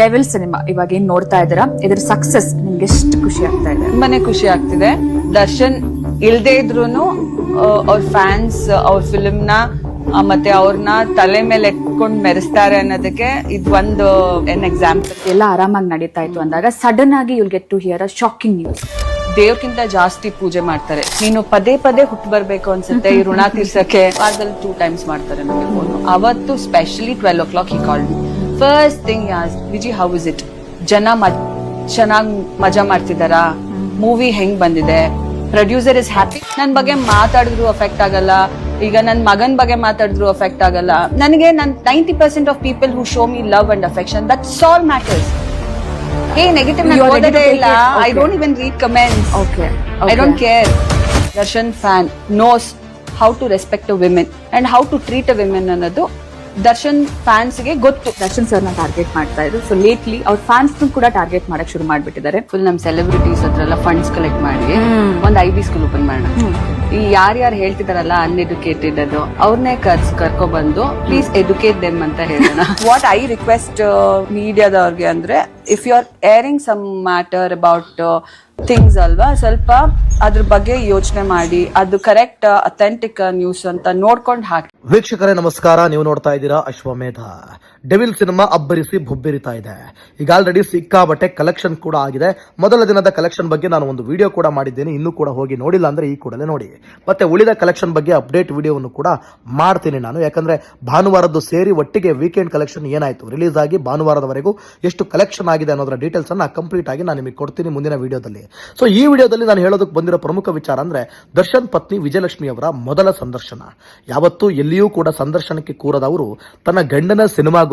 Devil cinema ಇವಾಗ ಏನ್ ನೋಡ್ತಾ ಇದ್ದೀರಾ? ಇದ್ರ ಸಕ್ಸಸ್ ನಿಮ್ಗೆ ಎಷ್ಟು ಖುಷಿ ಆಗ್ತಾ ಇದೆ? ತುಂಬಾನೇ ಖುಷಿ ಆಗ್ತಿದೆ. ದರ್ಶನ್ ಇಲ್ದೇ ಇದ್ರು ಅವ್ರ ಫ್ಯಾನ್ಸ್ ಅವ್ರ ಫಿಲ್ಮ್ನ ಮತ್ತೆ ಅವ್ರನ್ನ ತಲೆ ಮೇಲೆ ಎತ್ಕೊಂಡು ಮೆರೆಸ್ತಾರೆ ಅನ್ನೋದಕ್ಕೆ ಇದು ಒಂದು ಎನ್ ಎಕ್ಸಾಂಪಲ್ ಎಲ್ಲ ಆರಾಮಾಗಿ ನಡೀತಾ ಇತ್ತು ಅಂದಾಗ ಸಡನ್ ಆಗಿ you'll get to hear a shocking news ದೇವ್ರಕ್ಕಿಂತ ಜಾಸ್ತಿ ಪೂಜೆ ಮಾಡ್ತಾರೆ. ನೀನು ಪದೇ ಪದೇ ಹುಟ್ಟು ಬರ್ಬೇಕು ಅನ್ಸುತ್ತೆ ಈ ಋಣ ತೀರ್ಸಕ್ಕೆ. ವಾರದಲ್ಲಿ ಟೂ ಟೈಮ್ಸ್ ಮಾಡ್ತಾರೆ ನಮಗೆ ಫೋನ್ ಅವತ್ತು ಸ್ಪೆಷಲಿ ಟ್ವೆಲ್ ಓ ಕ್ಲಾಕ್ ಈ call first thing Viji how is it ಜನ ಚೆನ್ನಾಗ್ ಮಜಾ ಮಾಡ್ತಿದಾರ ಮೂವಿ ಹೆಂಗ್ ಬಂದಿದೆ ಪ್ರೊಡ್ಯೂಸರ್ ಇಸ್ ಹ್ಯಾಪಿ ನನ್ ಬಗ್ಗೆ ಮಾತಾಡಿದ್ರು ಅಫೆಕ್ಟ್ ಆಗಲ್ಲ ಈಗ ನನ್ ಮಗನ್ ಬಗ್ಗೆ ಮಾತಾಡಿದ್ರು ಅಫೆಕ್ಟ್ ಆಗಲ್ಲ ನನಗೆ ನನ್ ninety percent of people who show me love and affection that's all matters ಏ ನೆಗೆಟಿವ್ ಓದೋದೇ ಇಲ್ಲ I. Don't even read comments okay I don't care Darshan fan knows how to respect women and how to treat women ನನ್ನದು women ಅನ್ನೋದು ದರ್ಶನ್ ಫ್ಯಾನ್ಸ್ಗೆ ಗೊತ್ತು. ದರ್ಶನ್ ಸರ್ನ target ಮಾಡ್ತಾ ಇದ್ರು. So lately ಅವ್ರ ಫ್ಯಾನ್ಸ್ ಕೂಡ ಟಾರ್ಗೆಟ್ ಮಾಡಕ್ ಶುರು ಮಾಡ್ಬಿಟ್ಟಿದ್ದಾರೆ. ಫುಲ್ ನಮ್ ಸೆಲೆಬ್ರಿಟೀಸ್ ಹತ್ರ ಎಲ್ಲ ಫಂಡ್ಸ್ ಕಲೆಕ್ಟ್ ಮಾಡಿ ಒಂದ್ ಐ ಬಿ ಸ್ಕೂಲ್ ಓಪನ್ ಮಾಡೋಣ. ಈ ಯಾರ್ಯಾರು ಹೇಳ್ತಿದಾರಲ್ಲ ಅನ್ಎಡ್ಯುಕೇಟೆಡ್ ಅದು ಅವ್ರನ್ನೇ ಕರ್ಸ್ ಕರ್ಕೊ ಬಂದು ಪ್ಲೀಸ್ ಎಜುಕೇಟ್ ದೆಮ್ ಅಂತ ಹೇಳೋಣ. ವಾಟ್ ಐ ರಿಕ್ವೆಸ್ಟ್ ಮೀಡಿಯಾದವ್ರಿಗೆ ಅಂದ್ರೆ if you are airing some matter about things ಅಲ್ವಾ ಸ್ವಲ್ಪ ಅದ್ರ ಬಗ್ಗೆ ಯೋಚನೆ ಮಾಡಿ ಅದು ಕರೆಕ್ಟ್ ಅಥೆಂಟಿಕ್ ನ್ಯೂಸ್ ಅಂತ ನೋಡ್ಕೊಂಡು ಹಾಕಿ. ವೀಕ್ಷಕರೇ ನಮಸ್ಕಾರ. ನೀವು ನೋಡ್ತಾ ಇದ್ದೀರಾ ಅಶ್ವಮೇಧ. ಡೆವಿಲ್ ಸಿನಿಮಾ ಅಬ್ಬರಿಸಿ ಬೊಬ್ಬೆರಿತಾ ಇದೆ. ಈಗ ಆಲ್ರೆಡಿ ಸಿಕ್ಕಾಬಟ್ಟೆ ಕಲೆಕ್ಷನ್ ಕೂಡ ಆಗಿದೆ. ಮೊದಲ ದಿನದ ಕಲೆಕ್ಷನ್ ಬಗ್ಗೆ ನಾನು ಒಂದು ವಿಡಿಯೋ ಕೂಡ ಮಾಡಿದ್ದೇನೆ. ಇನ್ನೂ ಕೂಡ ಹೋಗಿ ನೋಡಿಲ್ಲ ಅಂದ್ರೆ ಈ ಕೂಡಲೇ ನೋಡಿ. ಮತ್ತೆ ಉಳಿದ ಕಲೆಕ್ಷನ್ ಬಗ್ಗೆ ಅಪ್ಡೇಟ್ ವಿಡಿಯೋವನ್ನು ಕೂಡ ಮಾಡ್ತೀನಿ ನಾನು. ಯಾಕಂದ್ರೆ ಭಾನುವಾರದ್ದು ಸೇರಿ ಒಟ್ಟಿಗೆ ವೀಕೆಂಡ್ ಕಲೆಕ್ಷನ್ ಏನಾಯ್ತು? ರಿಲೀಸ್ ಆಗಿ ಭಾನುವಾರದವರೆಗೂ ಎಷ್ಟು ಕಲೆಕ್ಷನ್ ಆಗಿದೆ ಅನ್ನೋದರ ಡೀಟೇಲ್ಸ್ ಅನ್ನ ಕಂಪ್ಲೀಟ್ ಆಗಿ ನಾನು ನಿಮಗೆ ಕೊಡ್ತೀನಿ ಮುಂದಿನ ವಿಡಿಯೋದಲ್ಲಿ ಸೊ ಈ ವಿಡಿಯೋದಲ್ಲಿ ನಾನು ಹೇಳೋದಕ್ಕೆ ಬಂದಿರೋ ಪ್ರಮುಖ ವಿಚಾರ ಅಂದ್ರೆ ದರ್ಶನ್ ಪತ್ನಿ ವಿಜಯಲಕ್ಷ್ಮಿ ಅವರ ಮೊದಲ ಸಂದರ್ಶನ. ಯಾವತ್ತೂ ಎಲ್ಲಿಯೂ ಕೂಡ ಸಂದರ್ಶನಕ್ಕೆ ಕೂರದವರು ತನ್ನ ಗಂಡನ ಸಿನಿಮಾಗೋಸ್ಕರ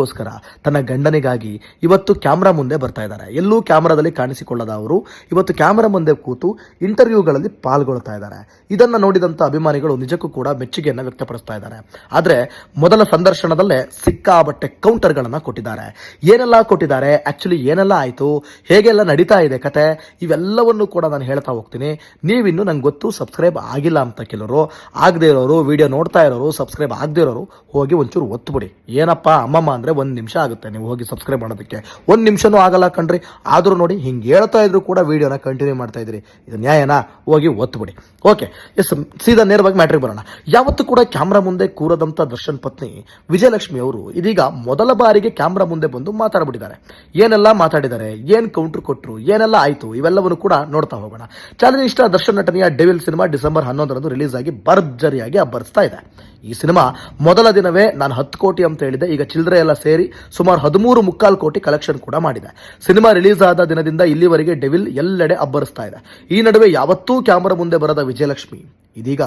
ತನ್ನ ಗಂಡನಿಗಾಗಿ ಇವತ್ತು ಕ್ಯಾಮ್ರಾ ಮುಂದೆ ಬರ್ತಾ ಇದ್ದಾರೆ. ಎಲ್ಲೂ ಕ್ಯಾಮ್ರಾದಲ್ಲಿ ಕಾಣಿಸಿಕೊಳ್ಳದ ಅವರು ಇವತ್ತು ಕ್ಯಾಮ್ರಾ ಮುಂದೆ ಕೂತು ಇಂಟರ್ವ್ಯೂಗಳಲ್ಲಿ ಪಾಲ್ಗೊಳ್ತಾ ಇದ್ದಾರೆ. ಇದನ್ನ ನೋಡಿದಂತ ಅಭಿಮಾನಿಗಳು ನಿಜಕ್ಕೂ ಕೂಡ ಮೆಚ್ಚುಗೆಯನ್ನು ವ್ಯಕ್ತಪಡಿಸ್ತಾ ಇದ್ದಾರೆ. ಆದ್ರೆ ಮೊದಲ ಸಂದರ್ಶನದಲ್ಲೇ ಸಿಕ್ಕಾಬಟ್ಟೆ ಕೌಂಟರ್ಗಳನ್ನು ಕೊಟ್ಟಿದ್ದಾರೆ. ಏನೆಲ್ಲ ಕೊಟ್ಟಿದ್ದಾರೆ? ಆ್ಯಕ್ಚುಲಿ ಏನೆಲ್ಲ ಆಯಿತು? ಹೇಗೆಲ್ಲ ನಡೀತಾ ಇದೆ ಕತೆ? ಇವೆಲ್ಲವನ್ನು ಕೂಡ ನಾನು ಹೇಳ್ತಾ ಹೋಗ್ತೀನಿ. ನೀವಿನ್ನೂ ನಂಗೆ ಗೊತ್ತು ಸಬ್ಸ್ಕ್ರೈಬ್ ಆಗಿಲ್ಲ ಅಂತ ಕೆಲವರು, ಆಗದೆ ಇರೋರು, ವಿಡಿಯೋ ನೋಡ್ತಾ ಇರೋರು, ಸಬ್ಸ್ಕ್ರೈಬ್ ಆಗದೆ ಇರೋರು ಹೋಗಿ ಒಂಚೂರು ಒತ್ತು ಬಿಡಿ ಏನಪ್ಪ, ಅಮ್ಮಮ್ಮ ಅಂದ್ರೆ ಒಂದು ನಿಮಿಷ ಆಗುತ್ತೆ. ನೀವು ಹೋಗಿ ಸಬ್ಸ್ಕ್ರೈಬ್ ಮಾಡೋದಕ್ಕೆ. ಒಂದು ನಿಮಿಷನೂ ಆಗಲ್ಲ ಕಣ್ರಿ. ಆದರೂ ನೋಡಿ ಹಿಂಗೆ ಹೇಳ್ತಾ ಇದ್ರು ಕೂಡ ವೀಡಿಯೋನ ಕಂಟಿನ್ಯೂ ಮಾಡ್ತಾ ಇದ್ರಿ. ಇದು ನ್ಯಾಯನ? ಹೋಗಿ ಒತ್ತುಬಿಡಿ ಓಕೆ ಎಸ್ ಸೀದಾ ನೇರವಾಗಿ ಮ್ಯಾಟ್ರಿಗೆ ಬರೋಣ. ಯಾವತ್ತೂ ಕೂಡ ಕ್ಯಾಮ್ರಾ ಮುಂದೆ ಕೂರದಂಥ ದರ್ಶನ್ ಪತ್ನಿ ವಿಜಯಲಕ್ಷ್ಮಿ ಅವರು ಇದೀಗ ಮೊದಲ ಬಾರಿಗೆ ಕ್ಯಾಮ್ರಾ ಮುಂದೆ ಬಂದು ಮಾತಾಡ್ಬಿಟ್ಟಿದ್ದಾರೆ. ಏನೆಲ್ಲ ಮಾತಾಡಿದ್ದಾರೆ? ಏನು ಕೌಂಟ್ರ್? ಕೊಟ್ಟರು ಏನೆಲ್ಲ ಆಯಿತು? ಇವೆಲ್ಲವನ್ನು ಕೂಡ ನೋಡ್ತಾ ಹೋಗೋಣ. ಚಾಲೆಂಜ್ ಇಷ್ಟ ದರ್ಶನ್ ನಟನೆಯ ಡೆವಿಲ್ ಸಿನಿಮಾ ಡಿಸೆಂಬರ್ ಹನ್ನೊಂದರಂದು ರಿಲೀಸ್ ಆಗಿ ಭರ್ಜರಿಯಾಗಿ ಅಬ್ಬರಿಸ್ತಾ ಇದೆ. ಈ ಸಿನಿಮಾ ಮೊದಲ ದಿನವೇ ನಾನು ಹತ್ತು ಕೋಟಿ ಅಂತ ಹೇಳಿದೆ. ಈಗ ಚಿಲ್ಲರೆ ಎಲ್ಲ ಸೇರಿ ಸುಮಾರು ಹದಿಮೂರು ಮುಕ್ಕಾಲು ಕೋಟಿ ಕಲೆಕ್ಷನ್ ಕೂಡ ಮಾಡಿದೆ. ಸಿನಿಮಾ ರಿಲೀಸ್ ಆದ ದಿನದಿಂದ ಇಲ್ಲಿವರೆಗೆ ಡೆವಿಲ್ ಎಲ್ಲೆಡೆ ಅಬ್ಬರಿಸ್ತಾ ಇದೆ. ಈ ನಡುವೆ ಯಾವತ್ತೂ ಕ್ಯಾಮರಾ ಮುಂದೆ ಬರದ ವಿಜಯಲಕ್ಷ್ಮಿ. ಇದೀಗ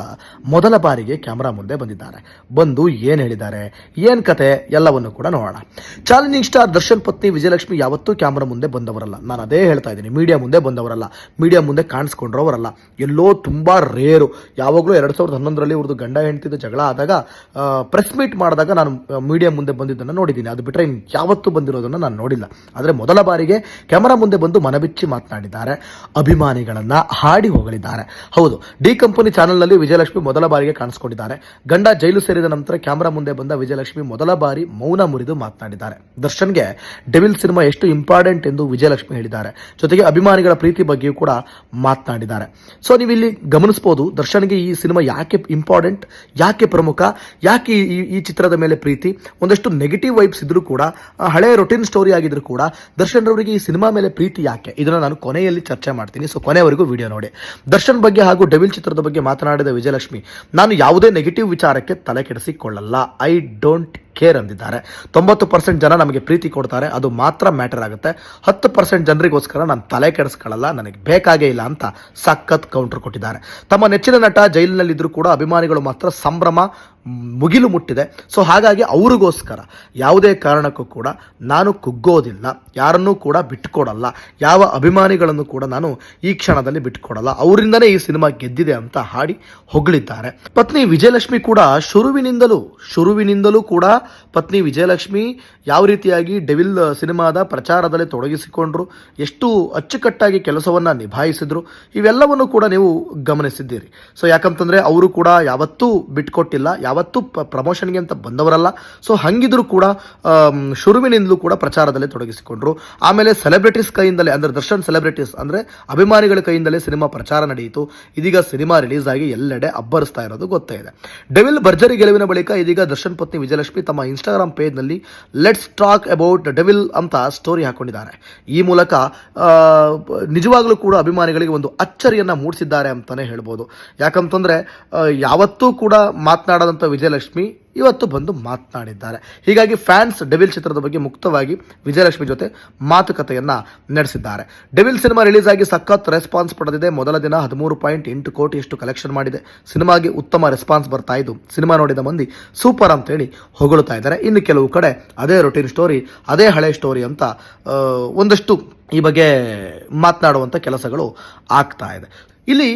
ಮೊದಲ ಬಾರಿಗೆ ಕ್ಯಾಮರಾ ಮುಂದೆ ಬಂದಿದ್ದಾರೆ. ಬಂದು ಏನು ಹೇಳಿದ್ದಾರೆ? ಏನ್ ಕತೆ? ಎಲ್ಲವನ್ನು ಕೂಡ ನೋಡೋಣ. ಚಾಲೆಂಜಿಂಗ್ ಸ್ಟಾರ್ ದರ್ಶನ್ ಪತ್ನಿ ವಿಜಯಲಕ್ಷ್ಮಿ ಯಾವತ್ತೂ ಕ್ಯಾಮ್ರಾ ಮುಂದೆ ಬಂದವರಲ್ಲ. ನಾನು ಅದೇ ಹೇಳ್ತಾ ಇದ್ದೀನಿ. ಮೀಡಿಯಾ ಮುಂದೆ ಬಂದವರಲ್ಲ. ಮೀಡಿಯಾ ಮುಂದೆ ಕಾಣಿಸ್ಕೊಂಡ್ರವರಲ್ಲ. ಎಲ್ಲೋ ತುಂಬಾ ರೇರು. ಯಾವಾಗಲೂ ಎರಡ್ ಸಾವಿರದ ಹನ್ನೊಂದರಲ್ಲಿ ಇವ್ರದ್ದು ಗಂಡ ಹೆಂಡತಿದ ಜಗಳ ಆದಾಗ ಪ್ರೆಸ್ ಮೀಟ್ ಮಾಡಿದಾಗ ನಾನು ಮೀಡಿಯಾ ಮುಂದೆ ಬಂದಿದ್ದನ್ನು ನೋಡಿದ್ದೀನಿ. ಅದು ಬಿಟ್ಟರೆ ಯಾವತ್ತೂ ಬಂದಿರೋದನ್ನು ನಾನು ನೋಡಿಲ್ಲ. ಆದರೆ ಮೊದಲ ಬಾರಿಗೆ ಕ್ಯಾಮರಾ ಮುಂದೆ ಬಂದು ಮನಬಿಚ್ಚಿ ಮಾತನಾಡಿದ್ದಾರೆ. ಅಭಿಮಾನಿಗಳನ್ನ ಹಾಡಿ ಹೊಗಳಿದ್ದಾರೆ. ಹೌದು. ಡಿ ಕಂಪನಿ ಚಾನೆಲ್ನಲ್ಲಿ ವಿಜಯಲಕ್ಷ್ಮಿ ಮೊದಲ ಬಾರಿಗೆ ಕಾಣಿಸಿಕೊಂಡಿದ್ದಾರೆ. ಗಂಡ ಜೈಲು ಸೇರಿದ ನಂತರ ಕ್ಯಾಮರಾ ಮುಂದೆ ಬಂದ ವಿಜಯಲಕ್ಷ್ಮಿ ಮೊದಲ ಬಾರಿ ಮೌನ ಮುರಿದು ಮಾತನಾಡಿದ್ದಾರೆ. ದರ್ಶನ್ಗೆ ಡೆವಿಲ್ ಸಿನಿಮಾ ಎಷ್ಟು ಇಂಪಾರ್ಟೆಂಟ್ ಎಂದು ವಿಜಯಲಕ್ಷ್ಮಿ ಹೇಳಿದ್ದಾರೆ. ಜೊತೆಗೆ ಅಭಿಮಾನಿಗಳ ಪ್ರೀತಿ ಬಗ್ಗೆಯೂ ಕೂಡ ಮಾತನಾಡಿದ್ದಾರೆ. ಸೊ ನೀವು ಇಲ್ಲಿ ಗಮನಿಸಬಹುದು ದರ್ಶನ್ಗೆ ಈ ಸಿನಿಮಾ ಯಾಕೆ ಇಂಪಾರ್ಟೆಂಟ್, ಯಾಕೆ ಪ್ರಮುಖ, ಯಾಕೆ ಈ ಚಿತ್ರದ ಮೇಲೆ ಪ್ರೀತಿ? ಒಂದಷ್ಟು ನೆಗೆಟಿವ್ ವೈಬ್ಸ್ ಇದ್ರೂ ಕೂಡ ಹಳೆಯ ಹಳೆ ರೊಟೀನ್ ಸ್ಟೋರಿ ಆಗಿದ್ರು ಕೂಡ ದರ್ಶನ್ ರವರಿಗೆ ಈ ಸಿನಿಮಾ ಮೇಲೆ ಪ್ರೀತಿ ಯಾಕೆ? ಇದನ್ನ ನಾನು ಕೊನೆಯಲ್ಲಿ ಚರ್ಚೆ ಮಾಡ್ತೀನಿ. ಸೊ, ಕೊನೆವರೆಗೂ ವಿಡಿಯೋ ನೋಡಿ. ದರ್ಶನ್ ಬಗ್ಗೆ ಹಾಗೂ ಡೆವಿಲ್ ಚಿತ್ರದ ಬಗ್ಗೆ ಮಾತನಾಡಿದ ವಿಜಯಲಕ್ಷ್ಮಿ ನಾನು ಯಾವುದೇ ನೆಗೆಟಿವ್ ವಿಚಾರಕ್ಕೆ ತಲೆ ಕೆಡಿಸಿಕೊಳ್ಳಲ್ಲ ಐ ಡೋಂಟ್ ಕೇರ್ ಅಂದಿದ್ದಾರೆ. ತೊಂಬತ್ತು ಪರ್ಸೆಂಟ್ ಜನ ನಮಗೆ ಪ್ರೀತಿ ಕೊಡ್ತಾರೆ. ಅದು ಮಾತ್ರ ಮ್ಯಾಟರ್ ಆಗುತ್ತೆ. ಹತ್ತು ಪರ್ಸೆಂಟ್ ಜನರಿಗೋಸ್ಕರ ನಾನು ತಲೆ ಕೆಡಿಸ್ಕೊಳ್ಳಲ್ಲ. ನನಗೆ ಬೇಕಾಗೇ ಇಲ್ಲ ಅಂತ ಸಖತ್ ಕೌಂಟರ್ ಕೊಟ್ಟಿದ್ದಾರೆ. ತಮ್ಮ ನೆಚ್ಚಿನ ನಟ ಜೈಲಿನಲ್ಲಿದ್ದರೂ ಕೂಡ ಅಭಿಮಾನಿಗಳು ಮಾತ್ರ ಸಂಭ್ರಮ ಮುಗಿಲು ಮುಟ್ಟಿದೆ. ಸೊ ಹಾಗಾಗಿ ಅವ್ರಿಗೋಸ್ಕರ ಯಾವುದೇ ಕಾರಣಕ್ಕೂ ಕೂಡ ನಾನು ಕುಗ್ಗೋದಿಲ್ಲ. ಯಾರನ್ನೂ ಕೂಡ ಬಿಟ್ಕೊಡಲ್ಲ. ಯಾವ ಅಭಿಮಾನಿಗಳನ್ನು ಕೂಡ ನಾನು ಈ ಕ್ಷಣದಲ್ಲಿ ಬಿಟ್ಕೊಡಲ್ಲ. ಅವರಿಂದನೇ ಈ ಸಿನಿಮಾ ಗೆದ್ದಿದೆ ಅಂತ ಹಾಡಿ ಹೊಗಳಿದ್ದಾರೆ. ಪತ್ನಿ ವಿಜಯಲಕ್ಷ್ಮಿ ಕೂಡ ಶುರುವಿನಿಂದಲೂ ಶುರುವಿನಿಂದಲೂ ಕೂಡ ಪತ್ನಿ ವಿಜಯಲಕ್ಷ್ಮಿ ಯಾವ ರೀತಿಯಾಗಿ ಡೆವಿಲ್ ಸಿನಿಮಾದ ಪ್ರಚಾರದಲ್ಲಿ ತೊಡಗಿಸಿಕೊಂಡ್ರು, ಎಷ್ಟು ಅಚ್ಚುಕಟ್ಟಾಗಿ ಕೆಲಸವನ್ನ ನಿಭಾಯಿಸಿದ್ರು, ಇವೆಲ್ಲವನ್ನು ಕೂಡ ನೀವು ಗಮನಿಸಿದ್ದೀರಿ. ಸೊ ಯಾಕಂತಂದ್ರೆ ಅವರು ಕೂಡ ಯಾವತ್ತೂ ಬಿಟ್ಕೊಟ್ಟಿಲ್ಲ ಯಾವತ್ತೂ ಪ್ರಮೋಷನ್ಗೆ ಅಂತ ಬಂದವರಲ್ಲ. ಸೊ ಹಂಗಿದ್ರು ಕೂಡ ಶುರುವಿನಿಂದಲೂ ಕೂಡ ಪ್ರಚಾರದಲ್ಲಿ ತೊಡಗಿಸಿಕೊಂಡ್ರು. ಆಮೇಲೆ ಸೆಲೆಬ್ರಿಟೀಸ್ ಕೈಯಿಂದಲೇ, ಅಂದ್ರೆ ದರ್ಶನ್ ಸೆಲೆಬ್ರಿಟೀಸ್, ಅಂದ್ರೆ ಅಭಿಮಾನಿಗಳ ಕೈಯಿಂದಲೇ ಸಿನಿಮಾ ಪ್ರಚಾರ ನಡೆಯಿತು. ಇದೀಗ ಸಿನಿಮಾ ರಿಲೀಸ್ ಆಗಿ ಎಲ್ಲೆಡೆ ಅಬ್ಬರಿಸ್ತಾ ಇರೋದು ಗೊತ್ತೇ ಇದೆ. ಡೆವಿಲ್ ಭರ್ಜರಿ ಗೆಲುವಿನ ಬಳಿಕ ಇದೀಗ ದರ್ಶನ್ ಪತ್ನಿ ವಿಜಯಲಕ್ಷ್ಮಿ ತಮ್ಮ ಇನ್ಸ್ಟಾಗ್ರಾಮ್ ಪೇಜ್ನಲ್ಲಿ ಲೆಟ್ಸ್ ಟಾಕ್ ಅಬೌಟ್ ಡೆವಿಲ್ ಅಂತ ಸ್ಟೋರಿ ಹಾಕೊಂಡಿದ್ದಾರೆ. ಈ ಮೂಲಕ ನಿಜವಾಗ್ಲೂ ಕೂಡ ಅಭಿಮಾನಿಗಳಿಗೆ ಒಂದು ಅಚ್ಚರಿಯನ್ನು ಮೂಡಿಸಿದ್ದಾರೆ ಅಂತಲೇ ಹೇಳ್ಬೋದು. ಯಾಕಂತಂದರೆ ಯಾವತ್ತೂ ಕೂಡ ಮಾತನಾಡದಂಥ ವಿಜಯಲಕ್ಷ್ಮಿ ಇವತ್ತು ಬಂದು ಮಾತನಾಡಿದ್ದಾರೆ. ಹೀಗಾಗಿ ಫ್ಯಾನ್ಸ್ ಡೆವಿಲ್ ಚಿತ್ರದ ಬಗ್ಗೆ ಮುಕ್ತವಾಗಿ ವಿಜಯಲಕ್ಷ್ಮಿ ಜೊತೆ ಮಾತುಕತೆಯನ್ನು ನಡೆಸಿದ್ದಾರೆ. ಡೆವಿಲ್ ಸಿನಿಮಾ ರಿಲೀಸ್ ಆಗಿ ಸಖತ್ ರೆಸ್ಪಾನ್ಸ್ ಪಡೆದಿದೆ. ಮೊದಲ ದಿನ ಹದಿಮೂರು ಪಾಯಿಂಟ್ ಎಂಟು ಕೋಟಿಯಷ್ಟು ಕಲೆಕ್ಷನ್ ಮಾಡಿದೆ. ಸಿನಿಮಾಗೆ ಉತ್ತಮ ರೆಸ್ಪಾನ್ಸ್ ಬರ್ತಾ ಇದ್ದು, ಸಿನಿಮಾ ನೋಡಿದ ಮಂದಿ ಸೂಪರ್ ಅಂತೇಳಿ ಹೊಗಳುತ್ತಾ ಇದ್ದಾರೆ. ಇನ್ನು ಕೆಲವು ಕಡೆ ಅದೇ ರೊಟೀನ್ ಸ್ಟೋರಿ ಅದೇ ಹಳೆ ಸ್ಟೋರಿ ಅಂತ ಒಂದಷ್ಟು ಈ ಬಗ್ಗೆ ಮಾತನಾಡುವಂಥ ಕೆಲಸಗಳು ಆಗ್ತಾ ಇದೆ. ಇಲ್ಲಿ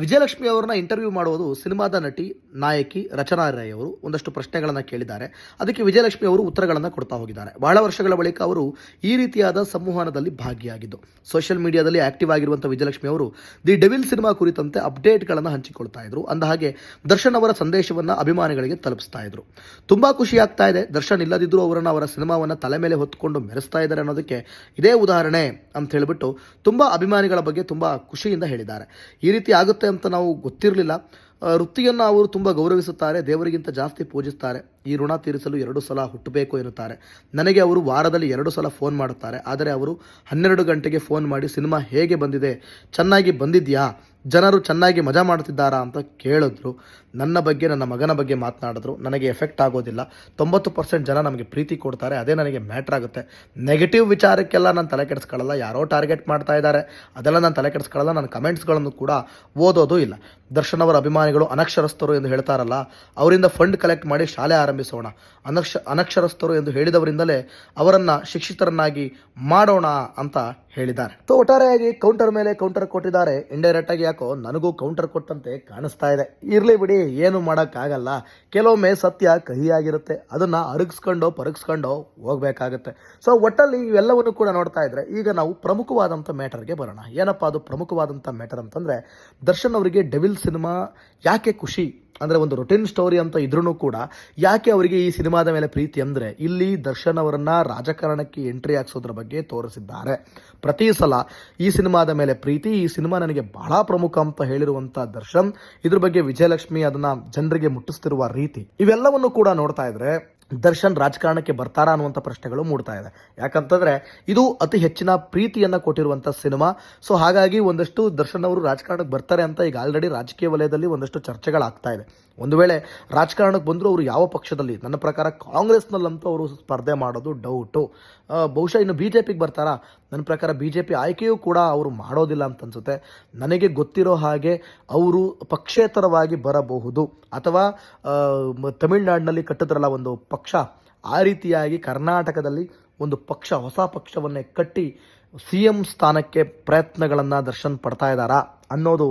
ವಿಜಯಲಕ್ಷ್ಮಿ ಅವರನ್ನ ಇಂಟರ್ವ್ಯೂ ಮಾಡುವುದು ಸಿನಿಮಾದ ನಟಿ, ನಾಯಕಿ ರಚನಾ ರೈ ಅವರು. ಒಂದಷ್ಟು ಪ್ರಶ್ನೆಗಳನ್ನು ಕೇಳಿದ್ದಾರೆ. ಅದಕ್ಕೆ ವಿಜಯಲಕ್ಷ್ಮಿ ಅವರು ಉತ್ತರಗಳನ್ನು ಕೊಡ್ತಾ ಹೋಗಿದ್ದಾರೆ. ಬಹಳ ವರ್ಷಗಳ ಬಳಿಕ ಅವರು ಈ ರೀತಿಯಾದ ಸಂವಹನದಲ್ಲಿ ಭಾಗಿಯಾಗಿದ್ದು ಸೋಷಿಯಲ್ ಮೀಡಿಯಾದಲ್ಲಿ ಆಕ್ಟಿವ್ ಆಗಿರುವಂಥ ವಿಜಯಲಕ್ಷ್ಮಿ ಅವರು ದಿ ಡೆವಿಲ್ ಸಿನಿಮಾ ಕುರಿತಂತೆ ಅಪ್ಡೇಟ್ಗಳನ್ನು ಹಂಚಿಕೊಳ್ತಾ ಇದ್ರು. ಅಂದಹಾಗೆ ದರ್ಶನ್ ಅವರ ಸಂದೇಶವನ್ನು ಅಭಿಮಾನಿಗಳಿಗೆ ತಲುಪಿಸ್ತಾ ಇದ್ರು. ತುಂಬ ಖುಷಿ ಆಗ್ತಾ ಇದೆ. ದರ್ಶನ್ ಇಲ್ಲದಿದ್ದರೂ ಅವರನ್ನು ಅವರ ಸಿನಿಮಾವನ್ನು ತಲೆ ಮೇಲೆ ಹೊತ್ಕೊಂಡು ಮೆರೆಸ್ತಾ ಇದ್ದಾರೆ ಅನ್ನೋದಕ್ಕೆ ಇದೇ ಉದಾಹರಣೆ ಅಂತ ಹೇಳಿಬಿಟ್ಟು ತುಂಬ ಅಭಿಮಾನಿಗಳ ಬಗ್ಗೆ ತುಂಬ ಖುಷಿಯಿಂದ ಹೇಳಿದ್ದಾರೆ. ಈ ರೀತಿ ಆಗುತ್ತೆ ಅಂತ ನಾವು ಗೊತ್ತಿರಲಿಲ್ಲ. ವೃತ್ತಿಯನ್ನು ಅವರು ತುಂಬ ಗೌರವಿಸುತ್ತಾರೆ, ದೇವರಿಗಿಂತ ಜಾಸ್ತಿ ಪೂಜಿಸ್ತಾರೆ, ಈ ಋಣ ತೀರಿಸಲು ಎರಡು ಸಲ ಹುಟ್ಟಬೇಕು ಎನ್ನುತ್ತಾರೆ. ನನಗೆ ಅವರು ವಾರದಲ್ಲಿ ಎರಡು ಸಲ ಫೋನ್ ಮಾಡುತ್ತಾರೆ, ಆದರೆ ಅವರು ಹನ್ನೆರಡು ಗಂಟೆಗೆ ಫೋನ್ ಮಾಡಿ ಸಿನಿಮಾ ಹೇಗೆ ಬಂದಿದೆ, ಚೆನ್ನಾಗಿ ಬಂದಿದೆಯಾ ಜನರು ಚೆನ್ನಾಗಿ ಮಜಾ ಮಾಡ್ತಿದ್ದಾರಾ ಅಂತ ಕೇಳಿದ್ರು. ನನ್ನ ಬಗ್ಗೆ, ನನ್ನ ಮಗನ ಬಗ್ಗೆ ಮಾತನಾಡಿದ್ರು. ನನಗೆ ಎಫೆಕ್ಟ್ ಆಗೋದಿಲ್ಲ. ತೊಂಬತ್ತು ಪರ್ಸೆಂಟ್ ಜನ ನಮಗೆ ಪ್ರೀತಿ ಕೊಡ್ತಾರೆ. ಅದೇ ನನಗೆ ಮ್ಯಾಟ್ರ್ ಆಗುತ್ತೆ. ನೆಗೆಟಿವ್ ವಿಚಾರಕ್ಕೆಲ್ಲ ನಾನು ತಲೆ ಕೆಡಿಸ್ಕೊಳ್ಳಲ್ಲ. ಯಾರೋ ಟಾರ್ಗೆಟ್ ಮಾಡ್ತಾ ಇದ್ದಾರೆ. ಅದೆಲ್ಲ ನಾನು ತಲೆ ಕೆಡಿಸ್ಕೊಳ್ಳಲ್ಲ. ನನ್ನ ಕಮೆಂಟ್ಸ್ಗಳನ್ನು ಕೂಡ ಓದೋದು ಇಲ್ಲ. ದರ್ಶನ್ ಅವರ ಅಭಿಮಾನಿಗಳು ಅನಕ್ಷರಸ್ಥರು ಎಂದು ಹೇಳ್ತಾರಲ್ಲ, ಅವರಿಂದ ಫಂಡ್ ಕಲೆಕ್ಟ್ ಮಾಡಿ ಶಾಲೆ ಆರಂಭಿಸೋಣ. ಅನಕ್ಷ, ಅನಕ್ಷರಸ್ಥರು ಎಂದು ಹೇಳಿದವರಿಂದಲೇ ಅವರನ್ನು ಶಿಕ್ಷಿತರನ್ನಾಗಿ ಮಾಡೋಣ ಅಂತ ಹೇಳಿದ್ದಾರೆ ಸೊ ಒಟ್ಟಾರೆಯಾಗಿ ಕೌಂಟರ್ ಮೇಲೆ ಕೌಂಟರ್ ಕೊಟ್ಟಿದ್ದಾರೆ. ಇಂಡೈರೆಕ್ಟ್ ಆಗಿ ಯಾಕೋ ನನಗೂ ಕೌಂಟರ್ ಕೊಟ್ಟಂತೆ ಕಾಣಿಸ್ತಾ ಇದೆ. ಇರ್ಲಿ ಬಿಡಿ, ಏನು ಮಾಡೋಕ್ಕಾಗಲ್ಲ. ಕೆಲವೊಮ್ಮೆ ಸತ್ಯ ಕಹಿಯಾಗಿರುತ್ತೆ. ಅದನ್ನ ಅರಗಿಸ್ಕೊಂಡು ಪರಗಿಸ್ಕೊಂಡು ಹೋಗ್ಬೇಕಾಗುತ್ತೆ. ಸೊ ಒಟ್ಟಲ್ಲಿ ಇವೆಲ್ಲವನ್ನು ಕೂಡ ನೋಡ್ತಾ ಇದ್ರೆ, ಈಗ ನಾವು ಪ್ರಮುಖವಾದಂಥ ಮ್ಯಾಟರ್ಗೆ ಬರೋಣ. ಏನಪ್ಪ ಅದು ಪ್ರಮುಖವಾದಂಥ ಮ್ಯಾಟರ್ ಅಂತಂದ್ರೆ, ದರ್ಶನ್ ಅವರಿಗೆ ಡೆವಿಲ್ ಸಿನಿಮಾ ಯಾಕೆ ಖುಷಿ? ಅಂದರೆ ಒಂದು ರೊಟೀನ್ ಸ್ಟೋರಿ ಅಂತ ಇದ್ರೂ ಕೂಡ ಯಾಕೆ ಅವರಿಗೆ ಈ ಸಿನಿಮಾದ ಮೇಲೆ ಪ್ರೀತಿ ಅಂದರೆ ಇಲ್ಲಿ ದರ್ಶನ್ ಅವರನ್ನು ರಾಜಕಾರಣಕ್ಕೆ ಎಂಟ್ರಿ ಹಾಕ್ಸೋದ್ರ ಬಗ್ಗೆ ತೋರಿಸಿದ್ದಾರೆ. ಪ್ರತಿ ಸಲ ಈ ಸಿನಿಮಾದ ಮೇಲೆ ಪ್ರೀತಿ, ಈ ಸಿನಿಮಾ ನನಗೆ ಬಹಳ ಪ್ರಮುಖ ಅಂತ ಹೇಳಿರುವಂಥ ದರ್ಶನ್, ಇದ್ರ ಬಗ್ಗೆ ವಿಜಯಲಕ್ಷ್ಮಿ ಅದನ್ನ ಜನರಿಗೆ ಮುಟ್ಟಿಸ್ತಿರುವ ರೀತಿ, ಇವೆಲ್ಲವನ್ನು ಕೂಡ ನೋಡ್ತಾ ಇದ್ರೆ ದರ್ಶನ್ ರಾಜಕಾರಣಕ್ಕೆ ಬರ್ತಾರಾ ಅನ್ನುವಂಥ ಪ್ರಶ್ನೆಗಳು ಮೂಡ್ತಾ ಇದೆ. ಯಾಕಂತಂದ್ರೆ ಇದು ಅತಿ ಹೆಚ್ಚಿನ ಪ್ರೀತಿಯನ್ನ ಕೊಟ್ಟಿರುವಂಥ ಸಿನಿಮಾ. ಸೊ ಹಾಗಾಗಿ ಒಂದಷ್ಟು ದರ್ಶನ್ ಅವರು ರಾಜಕಾರಣಕ್ಕೆ ಬರ್ತಾರೆ ಅಂತ ಈಗ ಆಲ್ರೆಡಿ ರಾಜಕೀಯ ವಲಯದಲ್ಲಿ ಒಂದಷ್ಟು ಚರ್ಚೆಗಳಾಗ್ತಾ ಇದೆ. ಒಂದು ವೇಳೆ ರಾಜಕಾರಣಕ್ಕೆ ಬಂದರೂ ಅವರು ಯಾವ ಪಕ್ಷದಲ್ಲಿ? ನನ್ನ ಪ್ರಕಾರ ಕಾಂಗ್ರೆಸ್ನಲ್ಲಂತೂ ಅವರು ಸ್ಪರ್ಧೆ ಮಾಡೋದು ಡೌಟು ಬಹುಶಃ ಇನ್ನು ಬಿ ಜೆ ಪಿಗೆ ಬರ್ತಾರಾ? ನನ್ನ ಪ್ರಕಾರ ಬಿ ಜೆ ಪಿ ಆಯ್ಕೆಯೂ ಕೂಡ ಅವರು ಮಾಡೋದಿಲ್ಲ ಅಂತ ಅನ್ಸುತ್ತೆ. ನನಗೆ ಗೊತ್ತಿರೋ ಹಾಗೆ ಅವರು ಪಕ್ಷೇತರವಾಗಿ ಬರಬಹುದು. ಅಥವಾ ತಮಿಳುನಾಡಿನಲ್ಲಿ ಕಟ್ಟಿದ್ರಲ್ಲ ಒಂದು ಪಕ್ಷ, ಆ ರೀತಿಯಾಗಿ ಕರ್ನಾಟಕದಲ್ಲಿ ಒಂದು ಪಕ್ಷ, ಹೊಸ ಪಕ್ಷವನ್ನೇ ಕಟ್ಟಿ ಸಿ ಎಂ ಸ್ಥಾನಕ್ಕೆ ಪ್ರಯತ್ನಗಳನ್ನು ದರ್ಶನ್ ಪಡ್ತಾ ಇದ್ದಾರಾ ಅನ್ನೋದು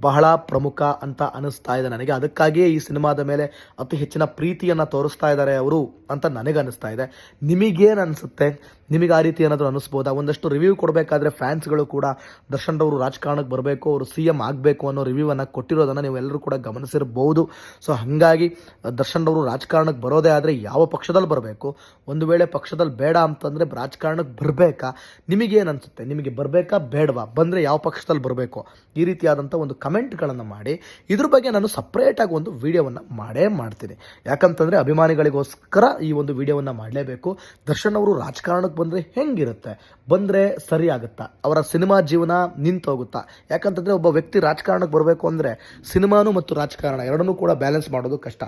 ಬಹಳ ಪ್ರಮುಖ ಅಂತ ಅನಿಸ್ತಾ ಇದೆ ನನಗೆ. ಅದಕ್ಕಾಗಿಯೇ ಈ ಸಿನಿಮಾದ ಮೇಲೆ ಅತಿ ಹೆಚ್ಚಿನ ಪ್ರೀತಿಯನ್ನು ತೋರಿಸ್ತಾ ಇದ್ದಾರೆ ಅವರು ಅಂತ ನನಗೆ ಅನಿಸ್ತಾ ಇದೆ. ನಿಮಗೇನು ಅನಿಸುತ್ತೆ? ನಿಮಗೆ ಆ ರೀತಿ ಏನಾದರೂ ಅನಿಸ್ಬೋದಾ ಒಂದಷ್ಟು ರಿವ್ಯೂ ಕೊಡಬೇಕಾದ್ರೆ ಫ್ಯಾನ್ಸ್ಗಳು ಕೂಡ ದರ್ಶನ್ ಅವರು ರಾಜಕಾರಣಕ್ಕೆ ಬರಬೇಕು, ಅವರು ಸಿ ಎಂ ಆಗಬೇಕು ಅನ್ನೋ ರಿವ್ಯೂವನ್ನು ಕೊಟ್ಟಿರೋದನ್ನು ನೀವು ಎಲ್ಲರೂ ಕೂಡ ಗಮನಿಸಿರ್ಬೋದು. ಸೊ, ಹಾಗಾಗಿ ದರ್ಶನ್ ಅವರು ರಾಜಕಾರಣಕ್ಕೆ ಬರೋದೇ ಆದರೆ ಯಾವ ಪಕ್ಷದಲ್ಲಿ ಬರಬೇಕು? ಒಂದು ವೇಳೆ ಪಕ್ಷದಲ್ಲಿ ಬೇಡ ಅಂತಂದರೆ ರಾಜಕಾರಣಕ್ಕೆ ಬರಬೇಕಾ? ನಿಮಗೇನು ಅನಿಸುತ್ತೆ? ನಿಮಗೆ ಬರಬೇಕಾ ಬೇಡವಾ? ಬಂದರೆ ಯಾವ ಪಕ್ಷದಲ್ಲಿ ಬರಬೇಕು? ಈ ರೀತಿಯಾದಂಥ ಒಂದು ಕಮೆಂಟ್ಗಳನ್ನು ಮಾಡಿ. ಇದ್ರ ಬಗ್ಗೆ ನಾನು ಸಪ್ರೇಟಾಗಿ ಒಂದು ವಿಡಿಯೋವನ್ನು ಮಾಡೇ ಮಾಡ್ತೀನಿ. ಯಾಕಂತಂದರೆ ಅಭಿಮಾನಿಗಳಿಗೋಸ್ಕರ ಈ ಒಂದು ವಿಡಿಯೋವನ್ನು ಮಾಡಲೇಬೇಕು. ದರ್ಶನ್ ಅವರು ರಾಜಕಾರಣಕ್ಕೆ ಬಂದರೆ ಹೆಂಗಿರುತ್ತೆ? ಬಂದರೆ ಸರಿ ಆಗುತ್ತಾ? ಅವರ ಸಿನಿಮಾ ಜೀವನ ನಿಂತೋಗುತ್ತಾ ಯಾಕಂತಂದರೆ ಒಬ್ಬ ವ್ಯಕ್ತಿ ರಾಜಕಾರಣಕ್ಕೆ ಬರಬೇಕು ಅಂದರೆ ಸಿನಿಮಾನು ಮತ್ತು ರಾಜಕಾರಣ ಎರಡನ್ನೂ ಕೂಡ ಬ್ಯಾಲೆನ್ಸ್ ಮಾಡೋದು ಕಷ್ಟ.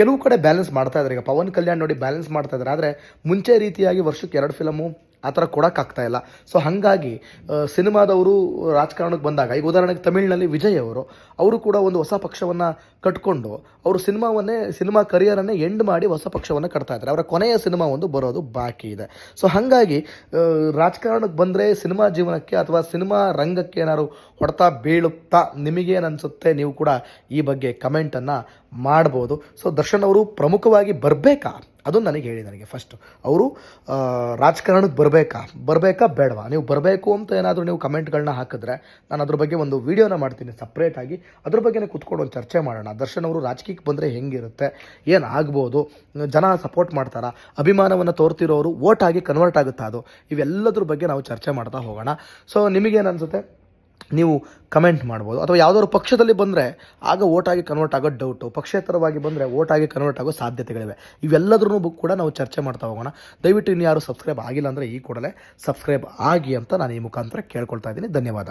ಕೆಲವು ಕಡೆ ಬ್ಯಾಲೆನ್ಸ್ ಮಾಡ್ತಾ ಇದ್ದಾರೆ ಈಗ ಪವನ್ ಕಲ್ಯಾಣ್ ನೋಡಿ ಬ್ಯಾಲೆನ್ಸ್ ಮಾಡ್ತಾ ಇದ್ದಾರೆ ಆದರೆ ಮುಂಚೆ ರೀತಿಯಾಗಿ ವರ್ಷಕ್ಕೆ ಎರಡು ಫಿಲಮು ಆ ಥರ ಕೊಡೋಕ್ಕಾಗ್ತಾ ಇಲ್ಲ. ಸೊ ಹಾಗಾಗಿ ಸಿನಿಮಾದವರು ರಾಜಕಾರಣಕ್ಕೆ ಬಂದಾಗ, ಈಗ ಉದಾಹರಣೆಗೆ ತಮಿಳಿನಲ್ಲಿ ವಿಜಯ್ ಅವರು ಅವರು ಕೂಡ ಒಂದು ಹೊಸ ಪಕ್ಷವನ್ನು ಕಟ್ಕೊಂಡು, ಅವರು ಸಿನಿಮಾವನ್ನೇ, ಸಿನಿಮಾ ಕರಿಯರನ್ನೇ ಎಂಡ್ ಮಾಡಿ ಹೊಸ ಪಕ್ಷವನ್ನು ಕಟ್ತಾ ಇದ್ದಾರೆ. ಅವರ ಕೊನೆಯ ಸಿನಿಮಾ ಒಂದು ಬರೋದು ಬಾಕಿ ಇದೆ. ಸೊ ಹಾಗಾಗಿ ರಾಜಕಾರಣಕ್ಕೆ ಬಂದರೆ ಸಿನಿಮಾ ಜೀವನಕ್ಕೆ ಅಥವಾ ಸಿನಿಮಾ ರಂಗಕ್ಕೆ ಏನಾದ್ರು ಹೊಡೆತ ಬೀಳುತ್ತಾ ನಿಮಗೇನು ಅನಿಸುತ್ತೆ ನೀವು ಕೂಡ ಈ ಬಗ್ಗೆ ಕಮೆಂಟನ್ನು ಮಾಡ್ಬೋದು. ಸೊ ದರ್ಶನ್ ಅವರು ಪ್ರಮುಖವಾಗಿ ಬರಬೇಕಾ? ಅದು ನನಗೆ ಹೇಳಿ ನನಗೆ ಫಸ್ಟು ಅವರು ರಾಜಕಾರಣಕ್ಕೆ ಬರಬೇಕಾ? ಬರಬೇಕಾ ಬೇಡವಾ? ನೀವು ಬರಬೇಕು ಅಂತ ಏನಾದರೂ ನೀವು ಕಮೆಂಟ್ಗಳನ್ನ ಹಾಕಿದ್ರೆ ನಾನು ಅದ್ರ ಬಗ್ಗೆ ಒಂದು ವೀಡಿಯೋನ ಮಾಡ್ತೀನಿ ಸಪ್ರೇಟಾಗಿ ಅದ್ರ ಬಗ್ಗೆನೇ ಕುತ್ಕೊಂಡು ಒಂದು ಚರ್ಚೆ ಮಾಡೋಣ. ದರ್ಶನ್ ಅವರು ರಾಜಕೀಯಕ್ಕೆ ಬಂದರೆ ಹೆಂಗಿರುತ್ತೆ? ಏನು ಆಗ್ಬೋದು? ಜನ ಸಪೋರ್ಟ್ ಮಾಡ್ತಾರಾ? ಅಭಿಮಾನವನ್ನು ತೋರ್ತಿರೋರು ವೋಟ್ ಆಗಿ ಕನ್ವರ್ಟ್ ಆಗುತ್ತಾ ಅದು? ಇವೆಲ್ಲದ್ರ ಬಗ್ಗೆ ನಾವು ಚರ್ಚೆ ಮಾಡ್ತಾ ಹೋಗೋಣ. ಸೊ ನಿಮಗೇನು ಅನಿಸುತ್ತೆ? ನೀವು ಕಮೆಂಟ್ ಮಾಡ್ಬೋದು. ಅಥವಾ ಯಾವುದಾದ್ರು ಪಕ್ಷದಲ್ಲಿ ಬಂದರೆ ಆಗ ಓಟಾಗಿ ಕನ್ವರ್ಟ್ ಆಗೋ ಡೌಟು ಪಕ್ಷೇತರವಾಗಿ ಬಂದರೆ ಓಟಾಗಿ ಕನ್ವರ್ಟ್ ಆಗೋ ಸಾಧ್ಯತೆಗಳಿವೆ. ಇವೆಲ್ಲದ್ರೂ ಕೂಡ ನಾವು ಚರ್ಚೆ ಮಾಡ್ತಾ ಹೋಗೋಣ. ದಯವಿಟ್ಟು ಇನ್ನು ಸಬ್ಸ್ಕ್ರೈಬ್ ಆಗಿಲ್ಲ ಅಂದರೆ ಈ ಕೂಡಲೇ ಸಬ್ಸ್ಕ್ರೈಬ್ ಆಗಿ ಅಂತ ನಾನು ಈ ಮುಖಾಂತರ ಕೇಳ್ಕೊಳ್ತಾ ಇದ್ದೀನಿ. ಧನ್ಯವಾದ.